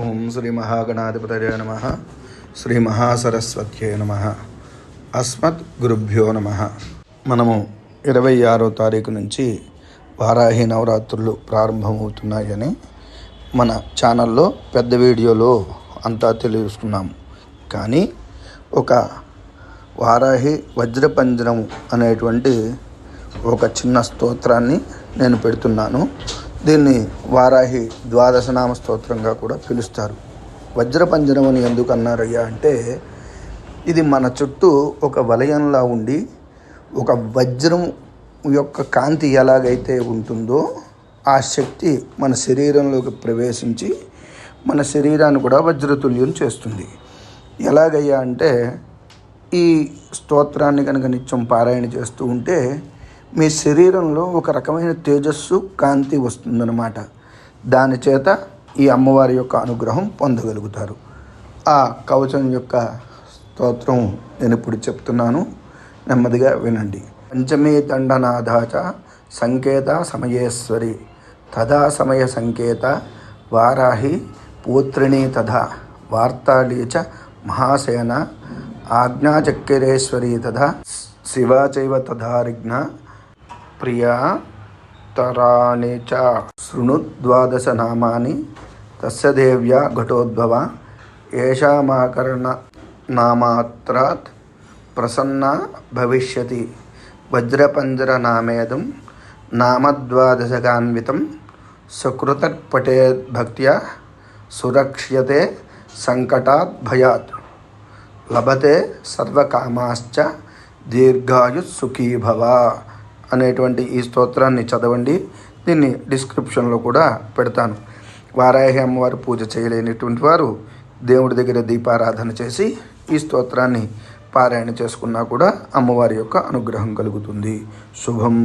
ఓం శ్రీ మహాగణాధిపతయ నమ. శ్రీ మహాసరస్వత్యే నమ. అస్మత్ గురుభ్యో నమ. మనము ఇరవై ఆరో తారీఖు నుంచి వారాహి నవరాత్రులు ప్రారంభమవుతున్నాయని మన ఛానల్లో పెద్ద వీడియోలో అంతా తెలుసుకున్నాము కానీ ఒక వారాహి వజ్రపంజరం అనేటువంటి ఒక చిన్న స్తోత్రాన్ని నేను పెడుతున్నాను. దీన్ని వారాహి ద్వాదశనామ స్తోత్రంగా కూడా పిలుస్తారు. వజ్రపంజరం అని ఎందుకు అన్నారయ్యా అంటే ఇది మన చుట్టూ ఒక వలయంలా ఉండి ఒక వజ్రం యొక్క కాంతి ఎలాగైతే ఉంటుందో ఆ శక్తి మన శరీరంలోకి ప్రవేశించి మన శరీరాన్ని కూడా వజ్రతుల్యం చేస్తుంది. ఎలాగయ్యా అంటే ఈ స్తోత్రాన్ని కనుక నిత్యం పారాయణ చేస్తూ ఉంటే మీ శరీరంలో ఒక రకమైన తేజస్సు కాంతి వస్తుందన్నమాట. దాని చేత ఈ అమ్మవారి యొక్క అనుగ్రహం పొందగలుగుతారు. ఆ కవచం యొక్క స్తోత్రం నేను ఇప్పుడు చెప్తున్నాను. నెమ్మదిగా వినండి. పంచమీ దండనాథాచ సంకేత సమయేశ్వరి. తదా సమయ సంకేత వారాహి పూత్రిణి తథా వార్తాళీ చ మహాసేన ఆజ్ఞాచక్రేశ్వరీ తథా శివాచైవ తథారిజ్ఞ प्रिया प्रियातराणि च शृणुद्वादशनामानि, तस्य देव्या घटोद्भवा येषामाकर्णनामात्रात् प्रसन्ना भविष्यति। वज्रपञ्जरनामेदं नामद्वादशकान्वितं सुकृतपटेद्भक्त्या सुरक्ष्यते सङ्कटात् भयात्। लभते सर्वकामाश्च दीर्घायुः सुखी भव అనేటువంటి ఈ స్తోత్రాన్ని చదవండి. దీన్ని డిస్క్రిప్షన్లో కూడా పెడతాను. వారాహి అమ్మవారు పూజ చేయలేనిటువంటి వారు దేవుడి దగ్గర దీపారాధన చేసి ఈ స్తోత్రాన్ని పారాయణ చేసుకున్నా కూడా అమ్మవారి యొక్క అనుగ్రహం కలుగుతుంది. శుభం.